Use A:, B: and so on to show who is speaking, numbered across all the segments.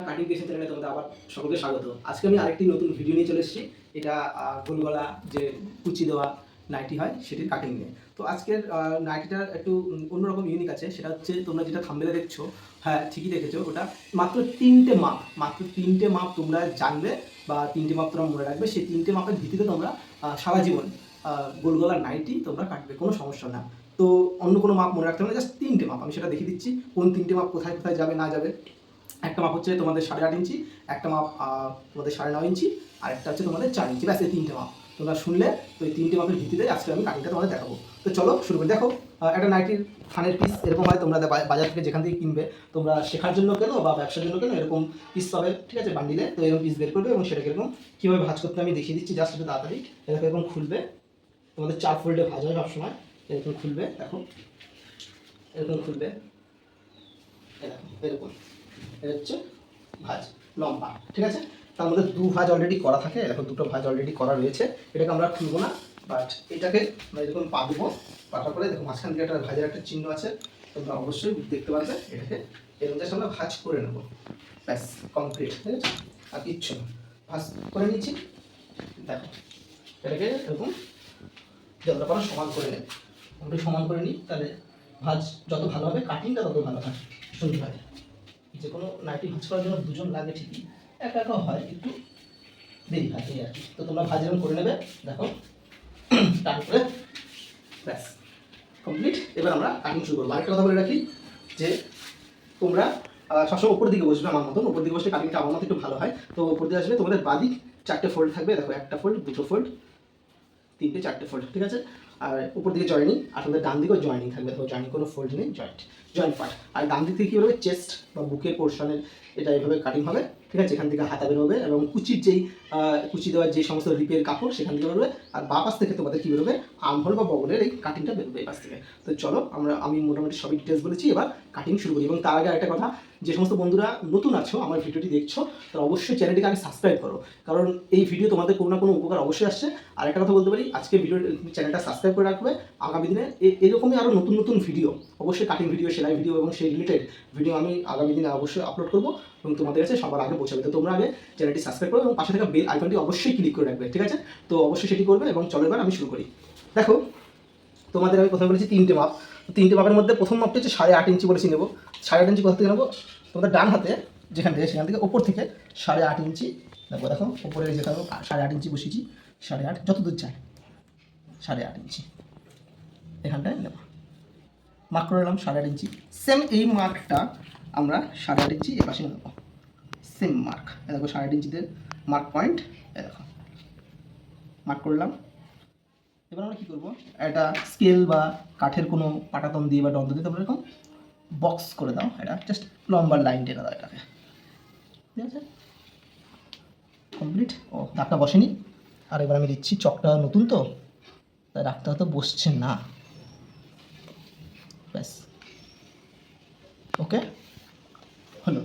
A: Cutting passion চ্যানেলে তোমাদের আবার সকলকে স্বাগত। আজকে আমি আরেকটি নতুন ভিডিও নিয়ে চলে এসেছি। এটা গোলগলা যে কুচি দেওয়া নাইটি হয় সেটির কাটিং নিয়ে। তো আজকের আহ, নাইটিটার একটু অন্যরকম ইউনিক আছে। সেটা হচ্ছে তোমরা যেটা থাম্বেলে দেখছ হ্যাঁ ঠিকই দেখেছ ওটা মাত্র তিনটে মাপ মাত্র তিনটে মাপ তোমরা জানবে বা তিনটে মাপ তোমরা মনে রাখবে। সেই তিনটে মাপের ভিত্তিতে তোমরা সারা জীবন গোলগলা নাইটি তোমরা কাটবে কোনো সমস্যা না। তো অন্য কোনো মাপ মনে রাখতে হবে জাস্ট তিনটে মাপ আমি সেটা দেখিয়ে দিচ্ছি। কোন তিনটে মাপ কোথায় কোথায় যাবে না যাবে একটা মাপ হচ্ছে তোমাদের সাড়ে আট ইঞ্চি, একটা মাপ তোমাদের সাড়ে নয় ইঞ্চি, আর একটা হচ্ছে তোমাদের চার ইঞ্চি। ব্যাস, এই তিনটে মাপ। তোমরা শুনলে তো এই তিনটে মাপের ভিত্তিতে আজকে আমি কাটিংটা তোমাদের দেখাবো। তো চলো শুরু করে। দেখো একটা নাইটির থানের পিস এরকম হয়, তোমরা বাজার থেকে যেখান থেকে কিনবে, তোমরা শেখার জন্য কেন বা ব্যবসার জন্য কেন এরকম পিস পাবে, ঠিক আছে বান্ডিলে তো এরকম পিস বের করবে এবং সেটাকে এরকম কীভাবে ভাজ করতে আমি দেখিয়ে দিচ্ছি। জাস্ট একটু তাড়াতাড়ি। এরকম এরকম খুলবে। তোমাদের চার ফোল্ডে ভাজ হয় সবসময়। এরকম খুলবে, দেখো। এরকম খুলবে। এরকম এরকম। এটা হচ্ছে ভাজ, লম্বা, ঠিক আছে? তার মধ্যে দু ভাজ অলরেডি করা থাকে, দেখো দুটো ভাজ অলরেডি করা রয়েছে। এটাকে আমরা খুলবো না বাট এটাকে আমরা এরকম পা দেবো পাঠার পরে দেখো মাঝখান থেকে একটা ভাজের একটা চিহ্ন আছে, তোমরা অবশ্যই দেখতে পারবে, এটাকে এরকম জাস্ট আমরা ভাজ করে নেব। ব্যাস কমপ্লিট ঠিক আছে? আর কিচ্ছু না। ভাজ করে নিচ্ছি। দেখো, এটাকে এরকম যতটা পারো সমান করে নেবে। আমরা সমান করে নিই, তাহলে ভাজ যত ভালো হবে কাটিংটা তত ভালো হয় সুন্দর হয় যে কোনো নাইটি ভাজ করার জন্য দুজন লাগে ঠিকই, একা একা হয়, একটু দেরি হয় এই আর কি। তো তোমরা ভাজ করে নেবে, দেখো। তারপরে ব্যাস কমপ্লিট এবার আমরা কাটিং শুরু করব। আরেকটা কথা বলে রাখি যে, তোমরা সবসময় উপর দিকে বসবে আমার মতন। উপর দিকে বসলে কাটিংটা আমার মতো একটু ভালো হয়। তো উপর দিকে আসবে তোমাদের বাদিক, চারটে ফোল্ড থাকবে। দেখো একটা ফোল্ড দুটো ফোল্ড তিনটে, চারটে ফোল্ড ঠিক আছে? আর উপর দিকে জয়েনিং আর তোমাদের ডান দিকেও জয়েনিং থাকবে। দেখো জয়েনিং কোনো ফোল্ড নেই জয়েন্ট জয়েন্ট পার্ট আর ডান দিক থেকে কী হবে? চেস্ট বা বুকের পোর্শনের এটা এইভাবে কাটিং হবে, ঠিক আছে? এখান থেকে হাতা বেরোবে এবং কুচির যেই কুচি দেওয়ার যে সমস্ত রিপের কাপড়, সেখান থেকে বেরোবে। আর বা পাশ থেকে তোমাদের কী বেরোবে? আমহল বা বগলের এই কাটিংটা বেরোবে এই পাশ থেকে। তো চলো, আমরা, আমি মোটামুটি সবই ডিটেলস বলেছি, এবার কাটিং শুরু করি। এবং তার আগে একটা কথা, যে সমস্ত বন্ধুরা নতুন আছো, আমার ভিডিওটি দেখছ, তারা অবশ্যই চ্যানেলটিকে আগে সাবস্ক্রাইব করো। কারণ এই ভিডিও তোমাদের কোনো না কোনো উপকার অবশ্যই আসছে। আর একটা কথা বলতে পারি আজকে ভিডিও চ্যানেলটা সাবস্ক্রাইব করে রাখবে। আগামী দিনে এরকমই আরও নতুন নতুন ভিডিও অবশ্যই কাটিং ভিডিও সেলাই ভিডিও এবং সেই রিলেটেড ভিডিও আমি আগামী দিনে অবশ্যই আপলোড করব এবং তোমাদের কাছে সবার আগে পৌঁছাবে। তো তোমরা আগে চ্যানেলটি সাবস্ক্রাইব করো এবং পাশে থাকা বেল আইকনটি অবশ্যই ক্লিক করে রাখবে, ঠিক আছে? তো অবশ্যই সেটি করবে এবং চলো এবার আমি শুরু করি। দেখো, তোমাদের আমি প্রথমে বলেছি তিনটে মাপ। তিনটে মাপের মধ্যে প্রথম মাপটা হচ্ছে সাড়ে আট ইঞ্চি বলেছি নেব। সাড়ে আট ইঞ্চি কোথা থেকে নেব? তোমাদের ডান হাতে, যেখান থেকে, সেখান থেকে ওপর থেকে সাড়ে আট ইঞ্চি। দেখো দেখো, ওপরে যেখানে সাড়ে আট ইঞ্চি বসিয়েছি, সাড়ে আট যত দূর চাই সাড়ে আট ইঞ্চি। এখানটায় নেব। মার্ক করে নিলাম সাড়ে আট ইঞ্চি। সেম এই মার্কটা আমরা সাড়ে আট ইঞ্চি এপাশে নেব। সেম মার্ক দেখো সাড়ে আট ইঞ্চিতে মার্ক পয়েন্ট দেখো। মার্ক করলাম এবার আমরা কী করব? একটা স্কেল বা কাঠের কোনো পাটাতন দিয়ে বা দন্ত দিয়ে তোমরা এরকম বক্স করে দাও। এটা জাস্ট লম্বা লাইন টেনে দাও এটাকে। ঠিক আছে? কমপ্লিট ও দাগটা বসেনি। আর এবার আমি দিচ্ছি চকটা নতুন তো। তাই দাগটা হয়তো বসছে না। ব্যাস। ওকে? হলো।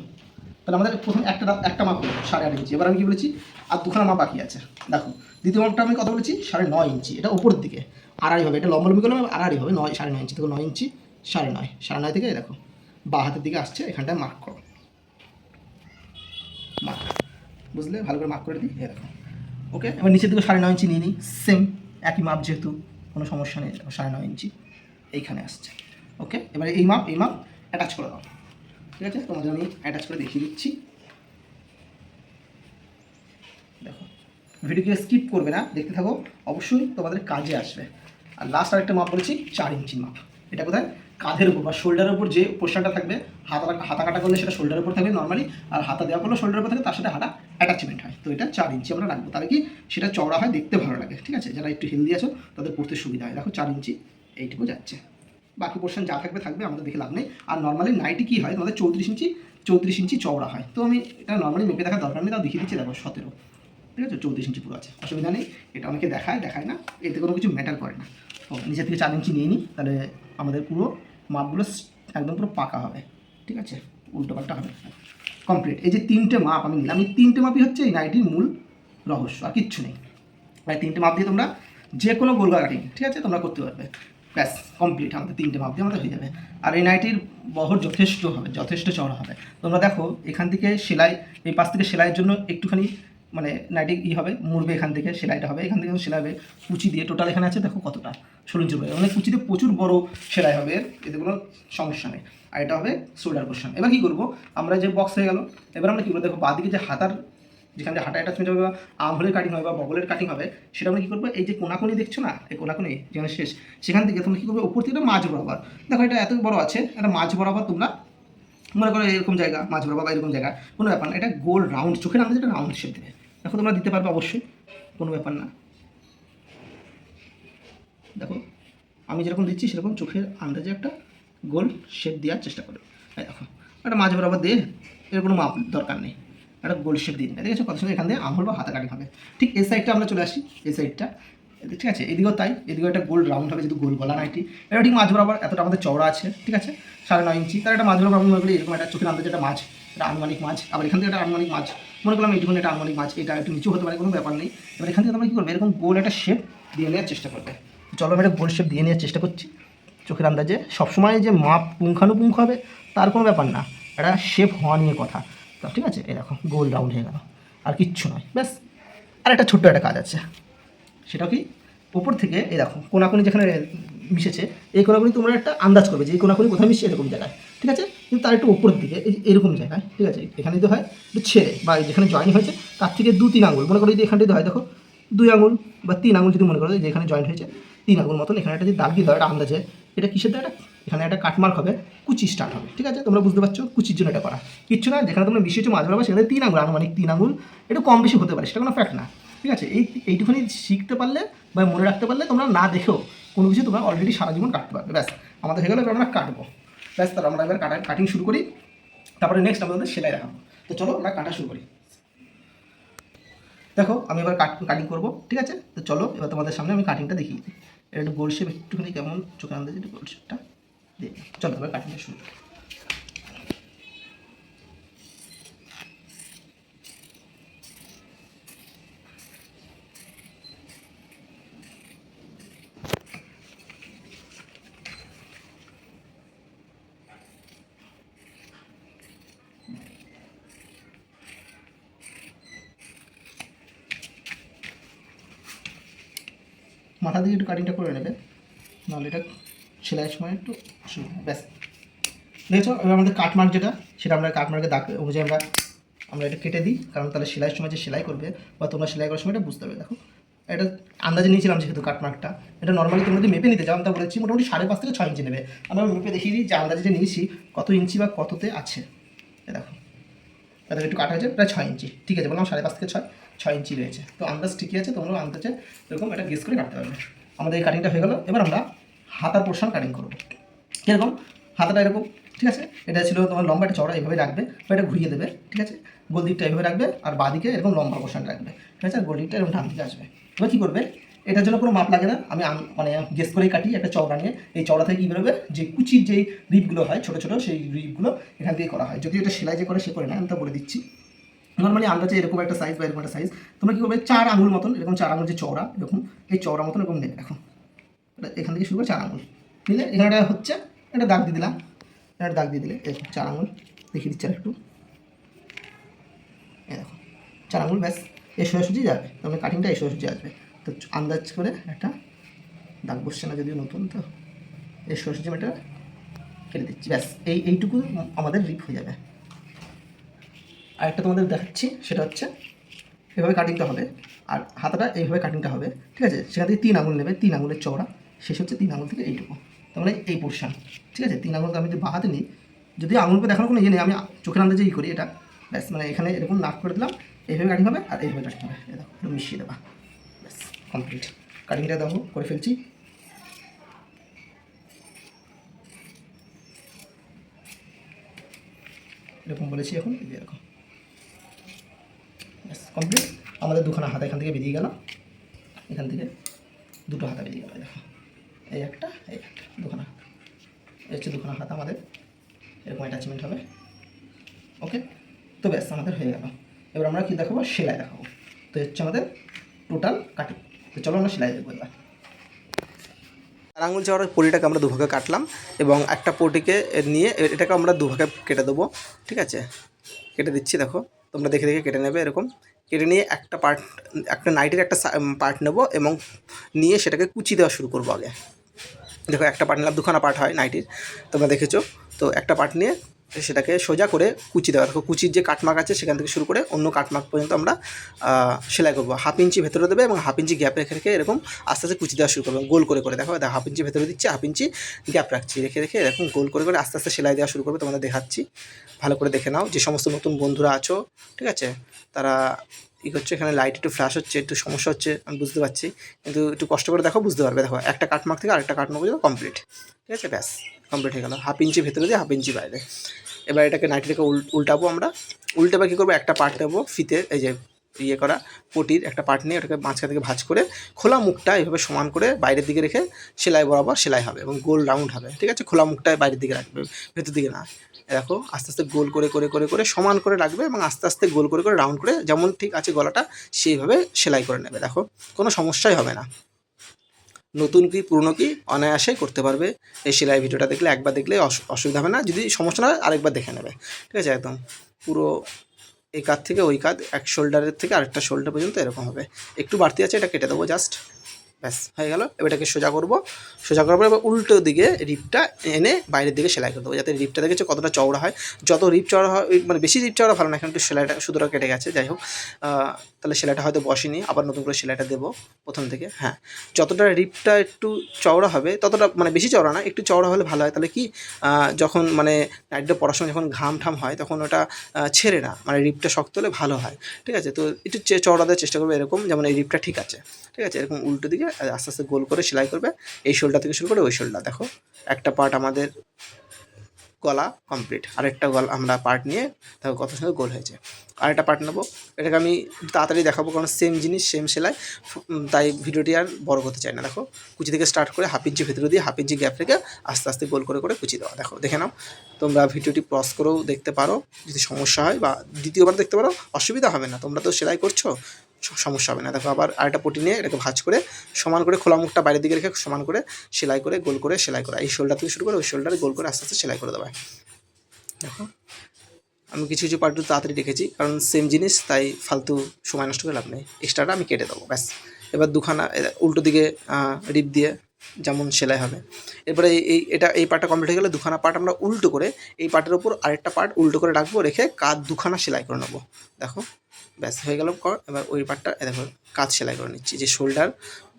A: তাহলে আমাদের প্রথম একটা একটা মাপ হলো সাড়ে আট ইঞ্চি। এবার আমি কি বলেছি? আর দুখানা মাপ বাকি আছে। দেখো, দ্বিতীয় মাপটা আমি কত বলেছি সাড়ে নয় ইঞ্চি। এটা উপরের দিকে। আড়াই হবে। এটা লম্বা লম্বি করলে আড়াই হবে। নয় সাড়ে নয় ইঞ্চি থেকে নয় ইঞ্চি, সাড়ে নয়। সাড়ে নয় থেকে দেখো, বা হাতের দিকে আসছে, এখানটায় মার্ক করো। মার্ক বুঝলে? ভালো করে মার্ক করে দিই। এরকম ওকে? এবার নিচের দিকে সাড়ে নয় ইঞ্চি নিয়ে নিই। সেম একই মাপ যেহেতু কোনো সমস্যা নেই, সাড়ে নয় ইঞ্চি এইখানে আসছে। ওকে এবারে এই মাপ এই মাপ অ্যাটাচ করে দাও। ঠিক আছে? তোমাদের আমি অ্যাটাচ করে দেখিয়ে দিচ্ছি। দেখো, ভিডিওকে স্কিপ করবে না, দেখতে থাকো। অবশ্যই তোমাদের কাজে আসবে। আর লাস্ট আরেকটা মাপ বলেছি, চার ইঞ্চি মাপ। এটা কোথায়? কাঁধের উপর বা শোল্ডারের উপর যে পোর্শনটা থাকবে, হাতা হাতা কাটা করলে সেটা শোল্ডারের উপর থাকবে নর্মালি আর হাতা দেওয়া করলে শোল্ডারের উপর থাকে, তার সাথে হাতা অ্যাটাচমেন্ট হয়। তো এটা চার ইঞ্চি আমরা রাখব। তাহলে কি সেটা চওড়া হয়, দেখতে ভালো লাগে, ঠিক আছে? যারা একটু হেলদি আছো, তাদের পড়তে সুবিধা হয়। দেখো, চার ইঞ্চি, এইটুকু যাচ্ছে। বাকি পোর্শন যা থাকবে থাকবে, আমাদের দেখে লাভ নেই। আর নর্মালি নাইটি কী হয়? তোমাদের চৌত্রিশ ইঞ্চি চৌত্রিশ ইঞ্চি চওড়া হয়। তো আমি এটা নর্মালি মেপে দেখার দরকার নেই, তাও দেখিয়ে দিচ্ছি, দেখো, সতেরো। ঠিক আছে? চৌত্রিশ ইঞ্চি পুরো আছে। অসুবিধা নেই। এটা অনেকে দেখায় দেখায় না। এতে কোনো কিছু ম্যাটার করে না। তো নিচের থেকে চার ইঞ্চি নিয়ে নিই, তাহলে আমাদের পুরো মাপগুলো একদম পুরো পাকা হবে। ঠিক আছে? উল্টো পাল্টা হবে কমপ্লিট এই যে তিনটে মাপ আমি নিলাম, এই তিনটে মাপই হচ্ছে এই নাইটির মূল রহস্য, আর কিচ্ছু নেই। এই তিনটে মাপ দিয়ে তোমরা যে কোনো গোলগা কাটিং ঠিক আছে? তোমরা করতে পারবে। ব্যাস কমপ্লিট আমাদের তিনটে মাপ দিয়ে আমাদের হয়ে যাবে। আর এই নাইটির বহর যথেষ্ট হবে, যথেষ্ট চওড়া হবে। তোমরা দেখো, এখান থেকে সেলাই, এই পাশ থেকে সেলাইয়ের জন্য একটুখানি মানে নাইটি ই হবে, মুড়বে এখান থেকে, সেলাইটা হবে, এখান থেকে সেলাই হবে কুচি দিয়ে টোটাল এখানে আছে, দেখো কতটা ষোলো ইঞ্চি মানে কুচিতে প্রচুর বড় সেলাই হবে এতে কোনো সমস্যা নেই। আর এটা হবে শোল্ডার পোর্শন এবার কী করব? আমরা যে বক্স হয়ে গেল, এবার আমরা কী করব? দেখো, বাদিকে যে হাতার, যেখানে হাঁটা অ্যাটাচমেন্ট হবে বা আমহলের কাটিং হবে বা বগলের কাটিং হবে, সেটা আমরা কী করব? এই যে কোনাকুনি দেখছ না? এই কোনাকুনি যেখানে শেষ, সেখান থেকে তোমরা কী করবে? উপর থেকে মাঝ বরাবর। দেখো, এটা এত বড় আছে, একটা মাঝ বরাবর তোমরা মনে করো এরকম জায়গা মাছ বরাবর বা এরকম জায়গা, কোনো ব্যাপার না। এটা গোল রাউন্ড চোখের আন্দাজে একটা রাউন্ড শেপ দেবে। দেখো, তোমরা দিতে পারবে অবশ্যই, কোনো ব্যাপার না। দেখো, আমি যেরকম দিচ্ছি, সেরকম চোখের আন্দাজে একটা গোল শেপ দেওয়ার চেষ্টা করবে এই দেখো, একটা মাঝ বরাবর দিয়ে এর কোনো মাপ দরকার নেই। একটা গোল শেপ দিয়ে দিন। ঠিক আছে কত সময় এখান দিয়ে আঙুল বা হাতা কাটিং হবে। ঠিক এই সাইডটা আমরা চলে আসি, এই সাইডটা ঠিক আছে, এদিকেও তাই, এদিকেও একটা গোল রাউন্ড হবে, যেহেতু গোল গলা নাইটি এটা ঠিক মাঝ বরাবর এতটা আমাদের চওড়া আছে, ঠিক আছে, সাড়ে নয় ইঞ্চি। তার একটা মাঝ বরাবর মনে করি এরকম একটা চোখের আন্দাজে একটা মাছ এটা আনুমানিক মাছ আবার এখান থেকে একটা আনুমানিক মাছ মনে করলাম এইটুকুন একটা আনুমানিক মাছ এটা একটু নিচু হতে পারে, কোনো ব্যাপার নেই। এবার এখান থেকে তোমরা কী করবে? এরকম গোল একটা শেপ দিয়ে নেওয়ার চেষ্টা করবে। চলো আমি একটা গোল শেপ দিয়ে নেওয়ার চেষ্টা করছি। চোখের আন্দাজে সবসময় যে মাপ পুঙ্খানুপুঙ্খ হবে, তার কোনো ব্যাপার না। একটা শেপ হওয়া নিয়ে কথা। তো ঠিক আছে? দেখো গোল রাউন্ড হয়ে গেল। আর কিচ্ছু নয়। ব্যাস। আর একটা ছোট্ট একটা কাজ আছে। সেটা কি? ওপর থেকে দেখো, কোনাকুনি যেখানে মিশেছে, এই কোনাকুনি তোমরা একটা আন্দাজ করবে যে এই কোনাকুনি কোথায় মিশছে এরকম জায়গায়। ঠিক আছে? কিন্তু তার একটু উপরের দিকে, এই এরকম জায়গায়। ঠিক আছে? এখানে যদি হয় একটু ছেড়ে, বা যেখানে জয়েন হয়েছে, তার থেকে দু তিন আঙুল মনে করো যদি এখানটাতে হয়, দেখো, দুই আঙুল বা তিন আঙুল যদি মনে করো যে এখানে জয়েন্ট হয়েছে, তিন আঙুল মতন এখানে একটা যদি দাগ দিয়ে দাও একটা আন্দাজে এটা কিসের একটা এখানে একটা কাটমার্ক হবে, কুচি স্টার্ট হবে, ঠিক আছে? তোমরা বুঝতে পারছ? কুচির জন্য এটা করা। কিচ্ছু না, যেখানে তোমরা মিশিয়েছো মাঝ বরাবর সেখানে তিন আঙুল আনুমানিক তিন আঙুল একটু কম বেশি হতে পারে, সেটা কোনো ফ্যাক্ট না, ঠিক আছে? এই এইটুখানি শিখতে পারলে বা মনে রাখতে পারলে তোমরা না দেখেও কোনো কিছু তোমরা অলরেডি সারা জীবন কাটতে পারবে, ব্যাস। আমাদের হয়ে গেলো আমরা কাটবো। ব্যাস, তাহলে আমরা এবার কাটা কাটিং শুরু করি। তারপরে নেক্সট আমাদের সেলাই দেখাবো। তো চলো, আমরা কাটা শুরু করি। দেখো, আমি এবার কাট কাটিং করব, ঠিক আছে? তো চলো, এবার তোমাদের সামনে আমি কাটিংটা দেখিয়ে দিই। এটা একটু গোল শেপ একটুখানি কেমন চোখের আন্দাজে, একটু গোল শেপটা দিয়ে। চলো, এবার কাটিংটা শুরু মাথা দিয়ে একটু কাটিংটা করে নেবে। নাহলে এটা সেলাইয়ের সময় একটু অসুবিধা। ব্যাস। দেখছ? এবার আমাদের কাটমার্ক যেটা, সেটা আমরা কাটমার্কের দাগ অনুযায়ী আমরা আমরা এটা কেটে দিই, কারণ তাহলে সেলাইয়ের সময় যে সেলাই করবে বা তোমরা সেলাই করার সময় এটা বুঝতে হবে, দেখো। এটা আন্দাজে নিয়েছিলাম যেহেতু কাটমার্কটা এটা নর্মালি তোমরা যদি মেপে নিতে চাও তা বলেছি মোটামুটি সাড়ে পাঁচ থেকে ছয় ইঞ্চি নেবে। আমরা মেপে দেখিয়ে দিই যে আন্দাজে যে নিয়েছি, কত ইঞ্চি বা কততে আছে। দেখো। এটা একটু কাটা হয়েছে, প্রায় ছয় ইঞ্চি। ঠিক আছে, বললাম সাড়ে পাঁচ থেকে ছয় ছয় ইঞ্চি রয়েছে। তো আন্দাজ ঠিকই আছে তোমরা আন্দাজে এরকম এটা গেস করে কাটতে পারবে। আমাদের এই কাটিংটা হয়ে গেল, এবার আমরা হাতার পোর্শন কাটিং করব। কীরকম? হাতাটা এরকম, ঠিক আছে? এটা ছিল তোমার লম্বা একটা চড়া এইভাবে রাখবে, বা এটা ঘুরিয়ে দেবে, ঠিক আছে? গোল দিকটা এইভাবে রাখবে, আর বাদিকে এরকম লম্বা পোর্শন রাখবে, ঠিক আছে? আর এরকম দিকে আসবে। এবার কী করবে? এটার জন্য কোনো মাপ লাগে না। আমি মানে গেস করেই কাটি একটা চওড়া নিয়ে এই চওড়া থেকে কী বেরোবে যে কুচির যেই রিপগুলো হয়, ছোটো ছোটো সেই রিপগুলো এখান থেকে করা হয়। যদি এটা সেলাই যে করে, সে করে না, আমি তা বলে দিচ্ছি। নর্মালি আন্দাজে এরকম একটা সাইজ বা এরকম একটা সাইজ তোমরা কী করবে? চার আঙুল মতন, এরকম চার আঙুল যে চওড়া, এরকম এই চওড়া মতন এরকম নেবে। এখন এখান থেকে শুরু করে চার আঙুল। নিলে এখানে হচ্ছে, একটা দাগ দিয়ে দিলাম। একটা দাগ দিয়ে দিলে দেখো, চার আঙুল দেখিয়ে দিচ্ছি একটু দেখো, চার আঙুল ব্যাস এই সোজাসুজি যাবে। তবে কাটিংটা এই সোজাসুজি আসবে। তো আন্দাজ করে একটা দাগ বসছে না যদিও নতুন, তো এই আমি এটা কেটে দিচ্ছি। ব্যাস, এই এইটুকু আমাদের রিপ হয়ে যাবে। আরেকটা তোমাদের দেখাচ্ছি, সেটা হচ্ছে এভাবে কাটিংটা হবে, আর হাতাটা এইভাবে কাটিংটা হবে, ঠিক আছে? সেখান থেকে তিন আঙুল নেবে, তিন আঙুলের চওড়া, শেষ হচ্ছে তিন আঙুল থেকে এইটুকু। তার মানে এই পোর্শন ঠিক আছে? তিন আঙুল আমি যদি বাহাতে নিই, যদি আঙুলকে দেখানোর কোনো ইয়ে নেই, আমি চোখের আন্দাজে ই করি এটা। ব্যাস মানে এখানে এরকম নাক করে দিলাম, এইভাবে কাটিং হবে, আর এইভাবে কাটিং হবে। দেখো মিশিয়ে দেবা। কমপ্লিট। কাটিংটা দেখো, করে ফেলছি। এরকম বলেছি এখন এরকম কমপ্লিট। আমাদের দুখানা হাতা এখান থেকে বেরিয়ে গেল। এখান থেকে দুটো হাতা বেরিয়ে গেল দেখো। এই একটা এই একটা, দুখানা হাতা। এই হচ্ছে দুখানা হাতা আমাদের। এরকম অ্যাটাচমেন্ট হবে। ওকে তো ব্যাস, আমাদের হয়ে গেল। এবার আমরা কী দেখাবো? সেলাই দেখাবো। তো হচ্ছে আমাদের টোটাল কাটিং তো চলো আমরা সেলাই চার আঙুল চাওয়ার পটিটাকে আমরা দুভাগে কাটলাম এবং একটা পটিকে নিয়ে এটাকে আমরা দুভাগে কেটে দেবো, ঠিক আছে? কেটে দিচ্ছি, দেখো। তোমরা দেখে দেখে কেটে নেবে এরকম। কেটে নিয়ে একটা পার্ট একটা নাইটের একটা পার্ট নেব এবং নিয়ে সেটাকে কুচি দেওয়া শুরু করব আগে। দেখো, একটা পার্ট নিলাম, দুখানা পার্ট হয় নাইটির তোমরা দেখেছ? তো একটা পার্ট নিয়ে সেটাকে সোজা করে কুচি দেওয়া। দেখো, কুচির যে কাটমার্ক আছে, সেখান থেকে শুরু করে অন্য কাটমার্ক পর্যন্ত আমরা সেলাই করব। হাফ ইঞ্চি ভেতরে দেবে এবং হাফ ইঞ্চি গ্যাপ রেখে রেখে এরকম আস্তে আস্তে কুচি দেওয়া শুরু করবে। গোল করে করে দেখো দেখো, হাফ ইঞ্চি ভেতরে দিচ্ছি, হাফ ইঞ্চি গ্যাপ রাখছি। রেখে রেখে এরকম গোল করে করে আস্তে আস্তে সেলাই দেওয়া শুরু করবে। তোমাদের দেখাচ্ছি। ভালো করে দেখে নাও। যে সমস্ত নতুন বন্ধুরা আছো, ঠিক আছে? তারা ই হচ্ছে এখানে লাইট একটু ফ্ল্যাশ হচ্ছে, একটু সমস্যা হচ্ছে, আমি বুঝতে পারছি। কিন্তু একটু কষ্ট করে দেখো, বুঝতে পারবে। দেখো, একটা কাটমার্ক থেকে আরেকটা কাটমার্ক পর্যন্ত কমপ্লিট ঠিক আছে? ব্যাস কমপ্লিট হয়ে গেল। হাফ ইঞ্চি ভেতরে দিয়ে হাফ ইঞ্চি বাইরে। এবার এটাকে নাইটিটাকে উল, উল্টাবো আমরা। উল্টাবার কী করব? একটা পার্ট দেবো ফিতে এই যে ইয়ে করা পটির একটা পার্ট নিয়ে ওটাকে মাঝখান থেকে ভাঁজ করে খোলা মুখটা এইভাবে সমান করে বাইরের দিকে রেখে সেলাই বরাবর সেলাই হবে এবং গোল রাউন্ড হবে, ঠিক আছে? খোলা মুখটা বাইরের দিকে রাখবে, ভেতর দিকে না। দেখো, আস্তে আস্তে গোল করে করে করে করে সমান করে রাখবে এবং আস্তে আস্তে গোল করে করে রাউন্ড করে যেমন ঠিক আছে গলাটা সেইভাবে সেলাই করে নেবে। দেখো, কোনো সমস্যাই হবে না। নতুন কি, পুরনো কি, অনায়াসেই করতে পারবে। এই সেলাই ভিডিওটা দেখলে একবার দেখলে অস- অসুবিধা হবে না। যদি সমস্যা না আরেকবার দেখে নেবে। ঠিক আছে, একদম। পুরো এই কাঁধ থেকে ওই কাঁধ, এক শোল্ডারের থেকে আরেকটা শোল্ডার পর্যন্ত এরকম হবে। একটু বাড়তি আছে, এটা কেটে দেবো জাস্ট ব্যাস, হয়ে গেল। এবার এটাকে সোজা করব। সোজা করার পর এবার উল্টো দিকে রিপটা এনে বাইরের দিকে সেলাই করে দেবো, যাতে রিপটা দেখেছে কতটা চওড়া হয়। যত রিপ চওড়া হয় মানে বেশি রিপ চওড়া ভালো না, এখন একটু সেলাইটা, সুতোটা কেটে গেছে, যাই হোক। তাহলে সেলাইটা হয়তো বসেনি, আবার নতুন করে সেলাইটা দেবো প্রথম থেকে। হ্যাঁ যতটা রিপটা একটু চওড়া হবে, ততটা মানে বেশি চওড়া না, একটু চওড়া হলে ভালো হয়। তাহলে কি যখন মানে নাইটটা পড়ার সময় যখন ঘাম ঠাম হয়, তখন ওটা ছেড়ে না মানে রিপটা শক্ত হলে ভালো হয়। ঠিক আছে? তো একটু চওড়া দেওয়ার চেষ্টা করব এরকম, যেমন এই রিপটা ঠিক আছে। ঠিক আছে? এরকম উল্টো দিকে আস্তে আস্তে গোল করে সেলাই করবে। এই শোলটা থেকে শুরু করে ওই শোলটা দেখো। একটা পার্ট আমাদের গলা কমপ্লিট আরেকটা গলা আমরা পার্ট নিয়ে, দেখো কত সুন্দর গোল হয়েছে। আরেকটা পার্ট নেব। এটাকে আমি তাড়াতাড়ি দেখাবো, কারণ সেম জিনিস সেম সেলাই। তাই ভিডিওটি আর বড় করতে চাই না। দেখো, কুচি থেকে স্টার্ট করে হাফ ইঞ্চি ভেতরে দিয়ে হাফ ইঞ্চি গ্যাপ রেখে আস্তে আস্তে গোল করে করে কুচি দেওয়া। দেখো, দেখে নাও। তোমরা ভিডিওটি পজ করেও দেখতে পারো, যদি সমস্যা হয়, বা দ্বিতীয়বার দেখতে পারো, অসুবিধা হবে না। তোমরা তো সেলাই করছ সমস্যা হবে না। দেখো, আবার আরেকটা পটি নিয়ে এটাকে ভাঁজ করে সমান করে খোলা মুখটা বাইরের দিকে রেখে সমান করে সেলাই করে, গোল করে সেলাই করা। এই শোল্ডার থেকে শুরু করে ওই শোল্ডারে গোল করে আস্তে আস্তে সেলাই করে দেওয়া দেখো আমি কিছু কিছু পার্ট একটু তাড়াতাড়ি রেখেছি কারণ সেম জিনিস, তাই ফালতু সময় নষ্ট করে লাভ নেই। এক্সট্রাটা আমি কেটে দেবো, ব্যাস। এবার দুখানা উল্টো দিকে রিপ দিয়ে যেমন সেলাই হবে। এরপরে এই- এটা, এই পার্টটা কমপ্লিট হয়ে গেলে দুখানা পার্ট আমরা উল্টো করে, এই পার্টের উপর আরেকটা পার্ট উল্টো করে রাখব, রেখে কাঁধ দুখানা সেলাই করে নেব। দেখো, ব্যাস, হয়ে গেল এবার ওই পার্টটা দেখো কাজ সেলাই করে নিচ্ছি। যে শোল্ডার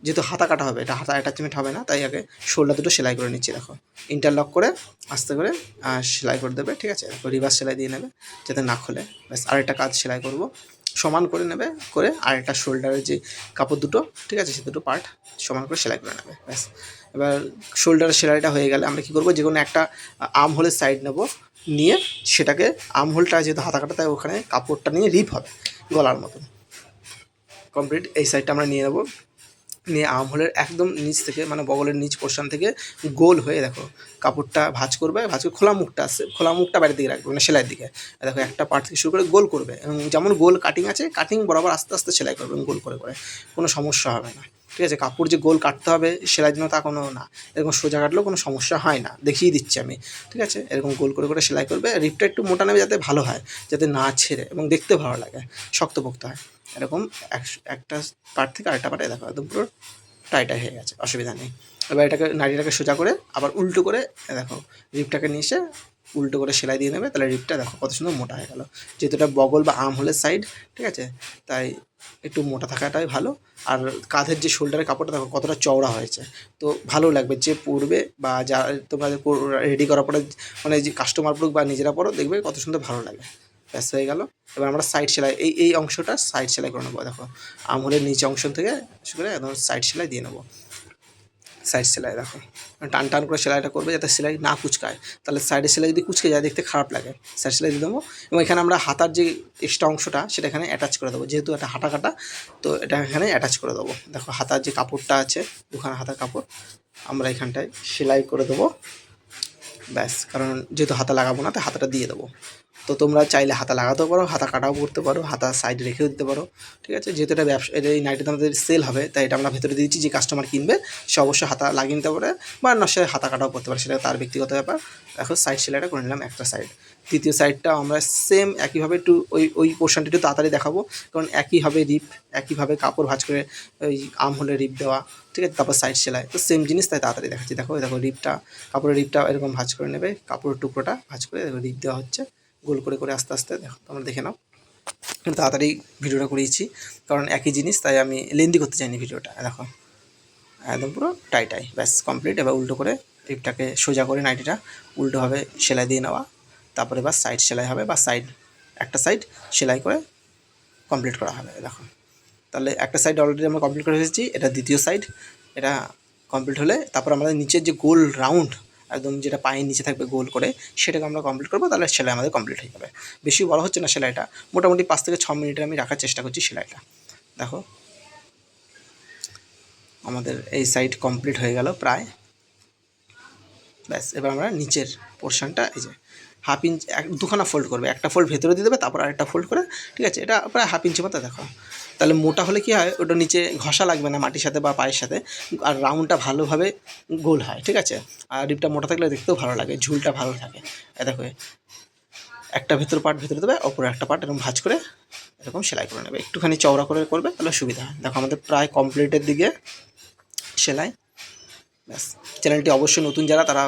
A: যেহেতু হাতা কাটা হবে, এটা হাতা অ্যাটাচমেন্ট হবে না, তাই আগে শোল্ডার দুটো সেলাই করে নিচ্ছি, দেখো। ইন্টারলক করে আস্তে করে সেলাই করে দেবে, ঠিক আছে? রিভার্স সেলাই দিয়ে নেবে, যাতে না খোলে। ব্যাস, আরেকটা কাজ সেলাই করব। সমান করে নেবে, করে আরেকটা শোল্ডারের যে কাপড় দুটো, ঠিক আছে? সে দুটো পার্ট সমান করে সেলাই করে নেবে, ব্যাস। এবার শোল্ডারের সেলাইটা হয়ে গেলে আমরা কী করব? যে কোনো একটা আর্ম হোলের সাইড নেব, নিয়ে সেটাকে আর্ম হোলটা যেহেতু হাতা কাটা, তাই ওখানে কাপড়টা নিয়ে রিপ হবে, গলার মতন। কমপ্লিট এই সাইডটা আমরা নিয়ে নেব। নিয়ে আমলের একদম নিচ থেকে মানে বগলের নিচ পোর্শন থেকে গোল হয়ে দেখো কাপড়টা ভাঁজ করবে, ভাঁজ করে খোলা মুখটা আসছে খোলা মুখটা বাইরের দিকে রাখবে মানে সেলাইয়ের দিকে। দেখো একটা পার্ট থেকে শুরু করে গোল করবে এবং যেমন গোল কাটিং আছে কাটিং বরাবর আস্তে আস্তে সেলাই করবে গোল করে করে। কোনো সমস্যা হবে না। ঠিক আছে? কাপড় যে গোল কাটতে হবে সেলাইয়ের জন্য তা কোনো না। এরকম সোজা কাটলেও কোনো সমস্যা হয় না। দেখিয়ে দিচ্ছি আমি। ঠিক আছে? এরকম গোল করে করে সেলাই করবে। রিপটা একটু মোটা নেবে যাতে ভালো হয়, যাতে না ছেড়ে এবং দেখতে ভালো লাগে, শক্তপোক্ত হয়। এরকম এক- একটা পার্ট থেকে আরেকটা পার্টে দেখো, একদম পুরো টাইটাই হয়ে গেছে, অসুবিধা নেই। এবার এটাকে, নাড়িটাকে সোজা করে আবার উল্টো করে দেখো, রিপটাকে নিয়ে এসে উল্টো করে সেলাই দিয়ে নেবে, তাহলে রিপটা দেখো কত সুন্দর মোটা হয়ে গেল। যেহেতু এটা বগল বা আর্ম হোলের সাইড ঠিক আছে? তাই একটু মোটা থাকাটাই ভালো। আর কাঁধের যে শোল্ডারের কাপড়টা দেখো কতটা চওড়া হয়েছে। তো ভালো লাগবে যে পরবে বা যা তোমরা রেডি করার পরে মানে যে কাস্টমার পড়ুক বা নিজেরা পড়ো দেখবে কত সুন্দর ভালো লাগে ব্যাস হয়ে গেল। এবার আমরা সাইড সেলাই, এই এই অংশটা সাইড সেলাই করে নেব। দেখো আমলের নিচে অংশ থেকে শুরু করে একদম সাইড সেলাই দিয়ে নেব। সাইড সেলাই দেখো। টান টান করে সেলাইটা করবে যাতে সেলাই না কুচকায়। তাহলে সাইডে সেলাই যদি কুচকে যায়, দেখতে খারাপ লাগে। সাইড সেলাই দিয়ে দেবো। এবং এখানে আমরা হাতার যে এক্সট্রা অংশটা, সেটা এখানে অ্যাটাচ করে দেবো। যেহেতু এটা হাঁটা কাটা, তো এটা এখানে অ্যাটাচ করে দেবো। দেখো হাতার যে কাপড়টা আছে, দুখানা হাতার কাপড়, আমরা এখানটায় সেলাই করে দেবো। ব্যাস, কারণ যেহেতু হাতা লাগাবো না, তাই হাতাটা দিয়ে দেবো। তো তোমরা চাইলে হাতা লাগাতেও পারো, হাতা কাটাও করতে পারো, হাতা সাইডে রেখেও দিতে পারো, ঠিক আছে? যেহেতু এটা ব্যবসা এই নাইটিটা আমাদের সেল হবে, তাই এটা আমরা ভেতরে দিয়েছি, যে কাস্টমার কিনবে, সে অবশ্যই হাতা লাগিয়ে নিতে পারে, বা না, সে হাতা কাটাও করতে পারে, সেটা তার ব্যক্তিগত ব্যাপার। দেখো সাইড সেলাইটা করে নিলাম একটা সাইড তৃতীয় সাইডটা আমরা সেম একইভাবে একটু ওই ওই পোর্শনটা একটু তাড়াতাড়ি দেখাবো, কারণ একইভাবে রিপ একইভাবে কাপড় ভাঁজ করে ওই আম হলে রিপ দেওয়া, ঠিক আছে? তারপর সাইড সেলাই, তো সেম জিনিস, তাই তাড়াতাড়ি দেখাচ্ছি। দেখো দেখো রিপটা কাপড়ের রিপটা এরকম ভাঁজ করে নেবে, কাপড়ের টুকরোটা ভাঁজ করে, দেখো রিপ দেওয়া হচ্ছে। গোল করে করে আস্তে আস্তে দেখো, তোমরা দেখে নাও। তাড়াতাড়ি ভিডিওটা করিয়েছি, কারণ একই জিনিস, তাই আমি লেন্দি করতে চাইনি ভিডিওটা, দেখো। একদম পুরো টাই টাই, ব্যাস কমপ্লিট এবার উল্টো করে রিপটাকে সোজা করে নাইটিটা উল্টোভাবে সেলাই দিয়ে নেওয়া, তারপরে এবার সাইড সেলাই হবে, বা সাইড একটা সাইড সেলাই করে কমপ্লিট করা হবে, দেখো। তাহলে একটা সাইড অলরেডি আমরা কমপ্লিট করে এসেছি এটা দ্বিতীয় সাইড এটা কমপ্লিট হলে তারপর আমাদের নিচের যে গোল রাউন্ড একদম যেটা পায়ের নিচে থাকবে গোল করে, সেটাকে আমরা কমপ্লিট করব, তাহলে সেলাই আমাদের কমপ্লিট হয়ে যাবে। বেশি বড় হচ্ছে না সেলাইটা, মোটামুটি পাঁচ থেকে ছ মিনিটে আমি রাখার চেষ্টা করছি সেলাইটা। দেখো, আমাদের এই সাইড কমপ্লিট হয়ে গেল প্রায়। ব্যাস, এবার আমরা নিচের পোর্শনটা এই যে হাফ ইঞ্চ এক, দুখানা ফোল্ড করবে, একটা ফোল্ড ভেতরে দিয়ে দেবে, তারপর আরেকটা ফোল্ড করে, ঠিক আছে, এটা প্রায় হাফ ইঞ্চি মতো, দেখো। তাহলে মোটা হলে কী হয়? ওটা নিচে ঘষা লাগবে না মাটির সাথে বা পায়ের সাথে। আর রাউন্ডটা ভালোভাবে গোল হয়, ঠিক আছে? আর রিপটা মোটা থাকলে দেখতেও ভালো লাগে, ঝুলটা ভালো থাকে। দেখো, একটা ভেতর পার্ট ভেতরে দেবে অপর একটা পার্ট, এরকম ভাজ করে এরকম সেলাই করে নেবে। একটুখানি চওড়া করে করবে তাহলে সুবিধা হয়। দেখো, আমাদের প্রায় কমপ্লিটের দিকে সেলাই ব্যাস। চ্যানেলটি অবশ্যই নতুন যারা, তারা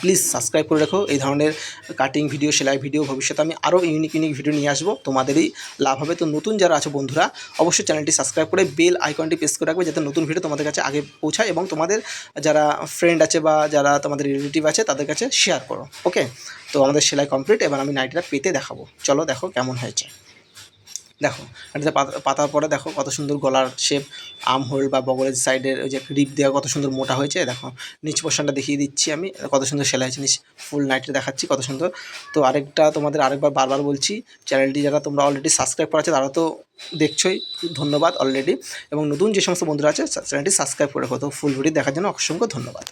A: প্লিজ সাবস্ক্রাইব করে রাখো। এই ধরনের কাটিং ভিডিও সেলাই ভিডিও ভবিষ্যতে আমি আরও ইউনিক ইউনিক ভিডিও নিয়ে আসব। তোমাদেরই লাভ হবে। তো নতুন যারা আছে বন্ধুরা, অবশ্যই চ্যানেলটি সাবস্ক্রাইব করে বেল আইকনটি প্রেস করে রাখবে, যাতে নতুন ভিডিও তোমাদের কাছে আগে পৌঁছায় এবং তোমাদের যারা ফ্রেন্ড আছে বা যারা তোমাদের রিলেটিভ আছে, তাদের কাছে শেয়ার করো। ওকে তো আমাদের সেলাই কমপ্লিট এবার আমি নাইটিটা পেতে দেখাবো। চলো দেখো কেমন হয়েছে। দেখো এটাতে পাতার পরে দেখো কত সুন্দর গলার শেপ আম হোল বা বগলের সাইডের ওই যে রিপ দেওয়া কত সুন্দর মোটা হয়েছে, দেখো, নিচ পোর্শনটা দেখিয়ে দিচ্ছি আমি, কত সুন্দর সেলাই হয়েছে, নিচ ফুল নাইটে দেখাচ্ছি কত সুন্দর। তো আরেকটা তোমাদের আরেকবার বারবার বলছি চ্যানেলটি যারা তোমরা অলরেডি সাবস্ক্রাইব করা আছে তারা তো দেখছোই, ধন্যবাদ অলরেডি এবং নতুন যে সমস্ত বন্ধুরা আছে, চ্যানেলটি সাবস্ক্রাইব করে রাখো। তো ফুল ভিডিও দেখার জন্য অসংখ্য ধন্যবাদ।